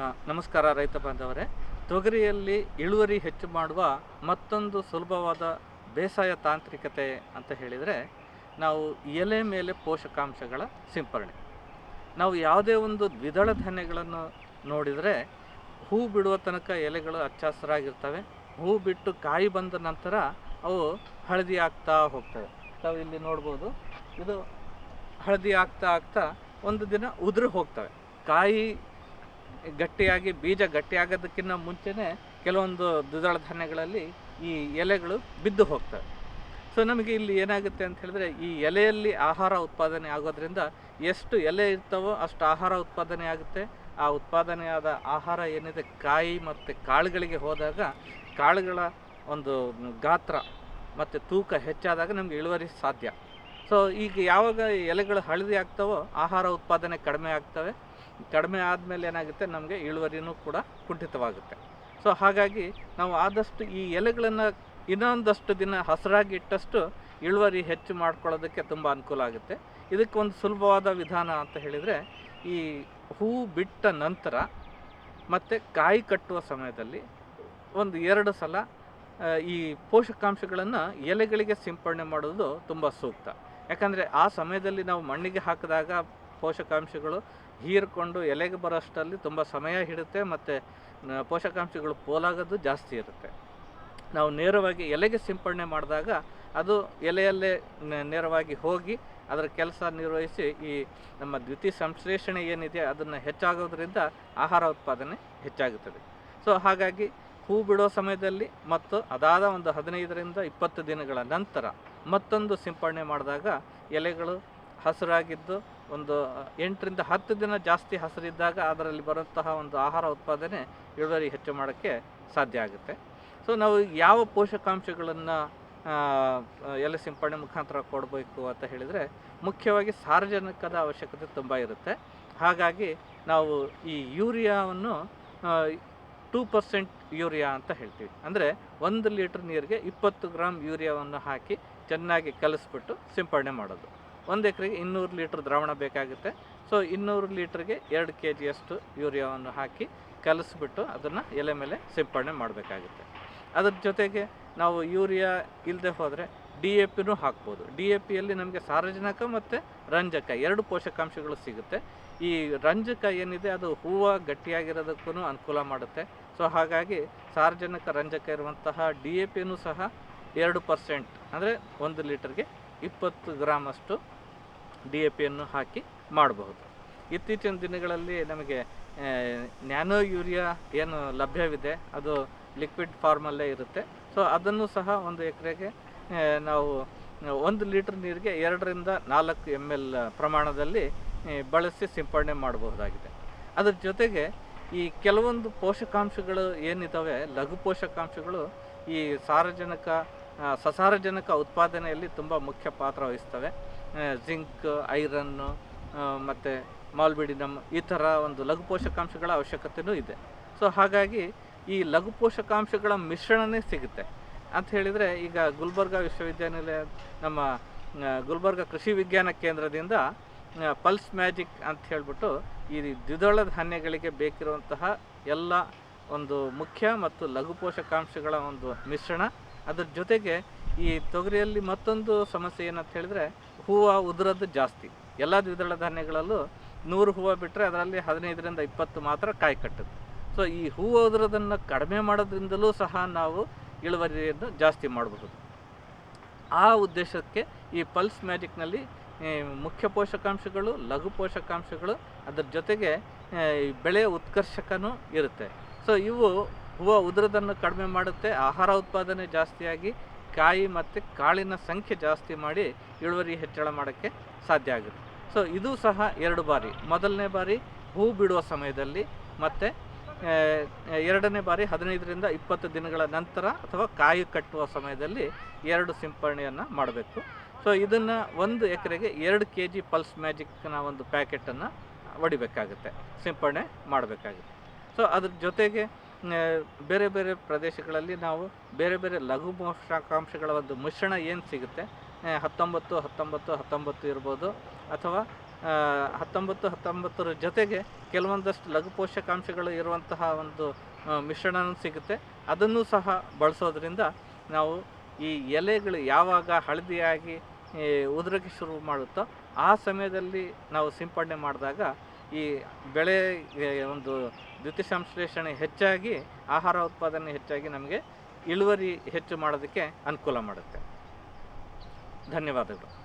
ನಮಸ್ಕಾರ ರೈತ ಬಾಂಧವರೇ. ತೊಗರಿಯಲ್ಲಿ ಇಳುವರಿ ಹೆಚ್ಚು ಮಾಡುವ ಮತ್ತೊಂದು ಸುಲಭವಾದ ಬೇಸಾಯ ತಾಂತ್ರಿಕತೆ ಅಂತ ಹೇಳಿದರೆ, ನಾವು ಎಲೆ ಮೇಲೆ ಪೋಷಕಾಂಶಗಳ ಸಿಂಪರಣೆ. ನಾವು ಯಾವುದೇ ಒಂದು ದ್ವಿದಳ ಧಾನ್ಯಗಳನ್ನು ನೋಡಿದರೆ, ಹೂ ಬಿಡುವ ತನಕ ಎಲೆಗಳು ಹಚ್ಚ ಹಸಿರಾಗಿರ್ತವೆ ಹೂ ಬಿಟ್ಟು ಕಾಯಿ ಬಂದ ನಂತರ ಅವು ಹಳದಿ ಆಗ್ತಾ ಹೋಗ್ತವೆ. ನಾವು ಇಲ್ಲಿ ನೋಡ್ಬೋದು, ಇದು ಹಳದಿ ಆಗ್ತಾ ಆಗ್ತಾ ಒಂದು ದಿನ ಉದುರು ಹೋಗ್ತವೆ. ಕಾಯಿ ಗಟ್ಟಿಯಾಗಿ, ಬೀಜ ಗಟ್ಟಿಯಾಗೋದಕ್ಕಿಂತ ಮುಂಚೆನೇ ಕೆಲವೊಂದು ದ್ವಿದಳ ಧಾನ್ಯಗಳಲ್ಲಿ ಈ ಎಲೆಗಳು ಬಿದ್ದು ಹೋಗ್ತವೆ. ಸೊ ನಮಗೆ ಇಲ್ಲಿ ಏನಾಗುತ್ತೆ ಅಂತ ಹೇಳಿದ್ರೆ, ಈ ಎಲೆಯಲ್ಲಿ ಆಹಾರ ಉತ್ಪಾದನೆ ಆಗೋದ್ರಿಂದ ಎಷ್ಟು ಎಲೆ ಇರ್ತಾವೋ ಅಷ್ಟು ಆಹಾರ ಉತ್ಪಾದನೆ ಆಗುತ್ತೆ. ಆ ಉತ್ಪಾದನೆಯಾದ ಆಹಾರ ಏನಿದೆ, ಕಾಯಿ ಮತ್ತು ಕಾಳುಗಳಿಗೆ ಹೋದಾಗ, ಕಾಳುಗಳ ಒಂದು ಗಾತ್ರ ಮತ್ತು ತೂಕ ಹೆಚ್ಚಾದಾಗ ನಮಗೆ ಇಳುವರಿ ಸಾಧ್ಯ. ಸೊ ಈಗ ಯಾವಾಗ ಎಲೆಗಳು ಹಳದಿ ಆಗ್ತಾವೋ, ಆಹಾರ ಉತ್ಪಾದನೆ ಕಡಿಮೆ ಆಗ್ತವೆ. ಕಡಿಮೆ ಆದಮೇಲೆ ಏನಾಗುತ್ತೆ? ನಮಗೆ ಇಳುವರಿನೂ ಕೂಡ ಕುಂಠಿತವಾಗುತ್ತೆ. ಸೊ ಹಾಗಾಗಿ ನಾವು ಆದಷ್ಟು ಈ ಎಲೆಗಳನ್ನು ಇನ್ನೊಂದಷ್ಟು ದಿನ ಹಸಿರಾಗಿ ಇಟ್ಟಷ್ಟು ಇಳುವರಿ ಹೆಚ್ಚು ಮಾಡ್ಕೊಳ್ಳೋದಕ್ಕೆ ತುಂಬ ಅನುಕೂಲ ಆಗುತ್ತೆ. ಇದಕ್ಕೆ ಒಂದು ಸುಲಭವಾದ ವಿಧಾನ ಅಂತ ಹೇಳಿದರೆ, ಈ ಹೂ ಬಿಟ್ಟ ನಂತರ ಮತ್ತು ಕಾಯಿ ಕಟ್ಟುವ ಸಮಯದಲ್ಲಿ ಒಂದು ಎರಡು ಸಲ ಈ ಪೋಷಕಾಂಶಗಳನ್ನು ಎಲೆಗಳಿಗೆ ಸಿಂಪಡಣೆ ಮಾಡೋದು ತುಂಬ ಸೂಕ್ತ. ಯಾಕಂದರೆ ಆ ಸಮಯದಲ್ಲಿ ನಾವು ಮಣ್ಣಿಗೆ ಹಾಕಿದಾಗ ಪೋಷಕಾಂಶಗಳು ಹೀರ್ಕೊಂಡು ಎಲೆಗೆ ಬರೋಷ್ಟರಲ್ಲಿ ತುಂಬ ಸಮಯ ಹಿಡುತ್ತೆ ಮತ್ತು ಪೋಷಕಾಂಶಗಳು ಪೋಲಾಗೋದು ಜಾಸ್ತಿ ಇರುತ್ತೆ. ನಾವು ನೇರವಾಗಿ ಎಲೆಗೆ ಸಿಂಪಡಣೆ ಮಾಡಿದಾಗ ಅದು ಎಲೆಯಲ್ಲೇ ನೇರವಾಗಿ ಹೋಗಿ ಅದರ ಕೆಲಸ ನಿರ್ವಹಿಸಿ ಈ ನಮ್ಮ ದ್ವಿತೀಯ ಸಂಶ್ಲೇಷಣೆ ಏನಿದೆ ಅದನ್ನು ಹೆಚ್ಚಾಗೋದ್ರಿಂದ ಆಹಾರ ಉತ್ಪಾದನೆ ಹೆಚ್ಚಾಗುತ್ತದೆ. ಸೊ, ಹಾಗಾಗಿ ಹೂ ಬಿಡೋ ಸಮಯದಲ್ಲಿ ಮತ್ತು ಅದಾದ ಒಂದು ಹದಿನೈದರಿಂದ ಇಪ್ಪತ್ತು ದಿನಗಳ ನಂತರ ಮತ್ತೊಂದು ಸಿಂಪಡಣೆ ಮಾಡಿದಾಗ ಎಲೆಗಳು ಹಸಿರಾಗಿದ್ದು ಒಂದು ಎಂಟರಿಂದ ಹತ್ತು ದಿನ ಜಾಸ್ತಿ ಹಸಿರಿದ್ದಾಗ ಅದರಲ್ಲಿ ಬರುವಂತಹ ಒಂದು ಆಹಾರ ಉತ್ಪಾದನೆ ಇಳುವರಿ ಹೆಚ್ಚು ಮಾಡೋಕ್ಕೆ ಸಾಧ್ಯ ಆಗುತ್ತೆ. ಸೊ ನಾವು ಯಾವ ಪೋಷಕಾಂಶಗಳನ್ನು ಎಲೆ ಸಿಂಪಡಣೆ ಮುಖಾಂತರ ಕೊಡಬೇಕು ಅಂತ ಹೇಳಿದರೆ ಮುಖ್ಯವಾಗಿ ಸಾರಜನಕದ ಅವಶ್ಯಕತೆ ತುಂಬ ಇರುತ್ತೆ. ಹಾಗಾಗಿ ನಾವು ಈ ಯೂರಿಯಾವನ್ನು ಟೂ ಪರ್ಸೆಂಟ್ ಯೂರಿಯಾ ಅಂತ ಹೇಳ್ತೀವಿ. ಅಂದರೆ ಒಂದು ಲೀಟ್ರ್ ನೀರಿಗೆ ಇಪ್ಪತ್ತು ಗ್ರಾಮ್ ಯೂರಿಯಾವನ್ನು ಹಾಕಿ ಚೆನ್ನಾಗಿ ಕಲಿಸ್ಬಿಟ್ಟು ಸಿಂಪಡಣೆ ಮಾಡೋದು. ಒಂದು ಎಕರೆಗೆ ಇನ್ನೂರು ಲೀಟ್ರ್ ದ್ರಾವಣ ಬೇಕಾಗುತ್ತೆ. ಸೊ ಇನ್ನೂರು ಲೀಟ್ರಿಗೆ ಎರಡು ಕೆ ಜಿಯಷ್ಟು ಯೂರಿಯಾವನ್ನು ಹಾಕಿ ಕಲಸಿಬಿಟ್ಟು ಅದನ್ನು ಎಲೆ ಮೇಲೆ ಸಿಂಪಡಣೆ ಮಾಡಬೇಕಾಗುತ್ತೆ. ಅದ್ರ ಜೊತೆಗೆ ನಾವು ಯೂರಿಯಾ ಇಲ್ಲದೆ ಹೋದರೆ ಡಿ ಎ ಪಿನೂ ಹಾಕ್ಬೋದು. ಡಿ ಎ ಪಿಯಲ್ಲಿ ನಮಗೆ ಸಾರಜನಕ ಮತ್ತು ರಂಜಕ ಎರಡು ಪೋಷಕಾಂಶಗಳು ಸಿಗುತ್ತೆ. ಈ ರಂಜಕ ಏನಿದೆ ಅದು ಹೂವು ಗಟ್ಟಿಯಾಗಿರೋದಕ್ಕೂ ಅನುಕೂಲ ಮಾಡುತ್ತೆ. ಸೊ ಹಾಗಾಗಿ ಸಾರಜನಕ, ರಂಜಕ ಇರುವಂತಹ ಡಿ ಎ ಪಿನೂ ಸಹ ಎರಡು ಪರ್ಸೆಂಟ್ ಅಂದರೆ ಒಂದು ಲೀಟರ್ಗೆ ಇಪ್ಪತ್ತು ಗ್ರಾಮಷ್ಟು ಡಿ ಎ ಪಿಯನ್ನು ಹಾಕಿ ಮಾಡಬಹುದು. ಇತ್ತೀಚಿನ ದಿನಗಳಲ್ಲಿ ನಮಗೆ ನ್ಯಾನೋ ಯೂರಿಯಾ ಏನು ಲಭ್ಯವಿದೆ, ಅದು ಲಿಕ್ವಿಡ್ ಫಾರ್ಮಲ್ಲೇ ಇರುತ್ತೆ. ಸೊ, ಅದನ್ನು ಸಹ ಒಂದು ಎಕರೆಗೆ ನಾವು ಒಂದು ಲೀಟ್ರ್ ನೀರಿಗೆ ಎರಡರಿಂದ ನಾಲ್ಕು ಎಂ ಎಲ್ ಪ್ರಮಾಣದಲ್ಲಿ ಬಳಸಿ ಸಿಂಪಡಣೆ ಮಾಡಬಹುದಾಗಿದೆ. ಅದರ ಜೊತೆಗೆ ಈ ಕೆಲವೊಂದು ಪೋಷಕಾಂಶಗಳು ಏನಿದ್ದಾವೆ ಲಘು ಪೋಷಕಾಂಶಗಳು ಈ ಸಾರಜನಕ ಸಸಾರಜನಕ ಉತ್ಪಾದನೆಯಲ್ಲಿ ತುಂಬ ಮುಖ್ಯ ಪಾತ್ರ ವಹಿಸ್ತವೆ. ಜಿಂಕ್ ಐರನ್ನು ಮತ್ತು ಮಾಲ್ಬಿಡಿನಮ್ ಈ ಥರ ಒಂದು ಲಘು ಪೋಷಕಾಂಶಗಳ ಅವಶ್ಯಕತೆಯೂ ಇದೆ. ಸೊ, ಹಾಗಾಗಿ ಈ ಲಘು ಪೋಷಕಾಂಶಗಳ ಮಿಶ್ರಣನೇ ಸಿಗುತ್ತೆ. ಅಂತ ಹೇಳಿದರೆ ಈಗ ಗುಲ್ಬರ್ಗ ವಿಶ್ವವಿದ್ಯಾನಿಲಯ ನಮ್ಮ ಗುಲ್ಬರ್ಗ ಕೃಷಿ ವಿಜ್ಞಾನ ಕೇಂದ್ರದಿಂದ ಪಲ್ಸ್ ಮ್ಯಾಜಿಕ್ ಅಂತ ಹೇಳಿಬಿಟ್ಟು ಈ ದ್ವಿದಳ ಧಾನ್ಯಗಳಿಗೆ ಬೇಕಿರುವಂತಹ ಎಲ್ಲ ಒಂದು ಮುಖ್ಯ ಮತ್ತು ಲಘು ಪೋಷಕಾಂಶಗಳ ಒಂದು ಮಿಶ್ರಣ. ಅದ್ರ ಜೊತೆಗೆ ಈ ತೊಗರಿಯಲ್ಲಿ ಮತ್ತೊಂದು ಸಮಸ್ಯೆ ಏನಂತ ಹೇಳಿದರೆ ಹೂವು ಉದುರೋದು ಜಾಸ್ತಿ. ಎಲ್ಲ ದ್ವಿದಳ ಧಾನ್ಯಗಳಲ್ಲೂ ನೂರು ಹೂವು ಬಿಟ್ಟರೆ ಅದರಲ್ಲಿ ಹದಿನೈದರಿಂದ ಇಪ್ಪತ್ತು ಮಾತ್ರ ಕಾಯಿ ಕಟ್ಟುತ್ತೆ. ಸೊ ಈ ಹೂವು ಉದುರೋದನ್ನು ಕಡಿಮೆ ಮಾಡೋದ್ರಿಂದಲೂ ಸಹ ನಾವು ಇಳುವರಿಯನ್ನು ಜಾಸ್ತಿ ಮಾಡಬಹುದು. ಆ ಉದ್ದೇಶಕ್ಕೆ ಈ ಪಲ್ಸ್ ಮ್ಯಾಜಿಕ್ನಲ್ಲಿ ಮುಖ್ಯ ಪೋಷಕಾಂಶಗಳು, ಲಘು ಪೋಷಕಾಂಶಗಳು ಅದರ ಜೊತೆಗೆ ಬೆಳೆ ಉತ್ಕರ್ಷಕನೂ ಇರುತ್ತೆ. ಸೊ ಇವು ಹೂವು ಉದುರದನ್ನು ಕಡಿಮೆ ಮಾಡುತ್ತೆ, ಆಹಾರ ಉತ್ಪಾದನೆ ಜಾಸ್ತಿಯಾಗಿ, ಕಾಯಿ ಮತ್ತು ಕಾಳಿನ ಸಂಖ್ಯೆ ಜಾಸ್ತಿ ಮಾಡಿ ಇಳುವರಿ ಹೆಚ್ಚಳ ಮಾಡೋಕ್ಕೆ ಸಾಧ್ಯ ಆಗುತ್ತೆ. ಸೊ ಇದು ಸಹ ಎರಡು ಬಾರಿ. ಮೊದಲನೇ ಬಾರಿ ಹೂ ಬಿಡುವ ಸಮಯದಲ್ಲಿ ಮತ್ತು ಎರಡನೇ ಬಾರಿ ಹದಿನೈದರಿಂದ ಇಪ್ಪತ್ತು ದಿನಗಳ ನಂತರ ಅಥವಾ ಕಾಯಿ ಕಟ್ಟುವ ಸಮಯದಲ್ಲಿ ಎರಡು ಸಿಂಪರಣೆಯನ್ನು ಮಾಡಬೇಕು. ಸೊ ಇದನ್ನು ಒಂದು ಎಕರೆಗೆ ಎರಡು ಕೆ ಜಿ ಪಲ್ಸ್ ಮ್ಯಾಜಿಕ್ನ ಒಂದು ಪ್ಯಾಕೆಟನ್ನು ಹೊಡಿಬೇಕಾಗುತ್ತೆ ಸಿಂಪರಣೆ ಮಾಡಬೇಕಾಗುತ್ತೆ. ಸೊ ಅದ್ರ ಜೊತೆಗೆ ಬೇರೆ ಬೇರೆ ಪ್ರದೇಶಗಳಲ್ಲಿ ನಾವು ಬೇರೆ ಬೇರೆ ಲಘು ಪೋಷಕಾಂಶಗಳ ಒಂದು ಮಿಶ್ರಣ ಏನು ಸಿಗುತ್ತೆ? ಹತ್ತೊಂಬತ್ತು ಹತ್ತೊಂಬತ್ತು ಹತ್ತೊಂಬತ್ತು ಇರ್ಬೋದು. ಅಥವಾ ಹತ್ತೊಂಬತ್ತು, ಹತ್ತೊಂಬತ್ತರ ಜೊತೆಗೆ ಕೆಲವೊಂದಷ್ಟು ಲಘು ಪೋಷಕಾಂಶಗಳು ಇರುವಂತಹ ಒಂದು ಮಿಶ್ರಣ ಸಿಗುತ್ತೆ. ಅದನ್ನು ಸಹ ಬಳಸೋದ್ರಿಂದ ನಾವು ಈ ಎಲೆಗಳು ಯಾವಾಗ ಹಳದಿಯಾಗಿ ಉದುರಕ್ಕೆ ಶುರು ಮಾಡುತ್ತೋ, ಆ ಸಮಯದಲ್ಲಿ ನಾವು ಸಿಂಪಡಣೆ ಮಾಡಿದಾಗ ಈ ಬೆಳೆ ಒಂದು ದ್ಯುತಿ ಸಂಶ್ಲೇಷಣೆ ಹೆಚ್ಚಾಗಿ, ಆಹಾರ ಉತ್ಪಾದನೆ ಹೆಚ್ಚಾಗಿ ನಮಗೆ ಇಳುವರಿ ಹೆಚ್ಚು ಮಾಡೋದಕ್ಕೆ ಅನುಕೂಲ ಮಾಡುತ್ತೆ. ಧನ್ಯವಾದಗಳು.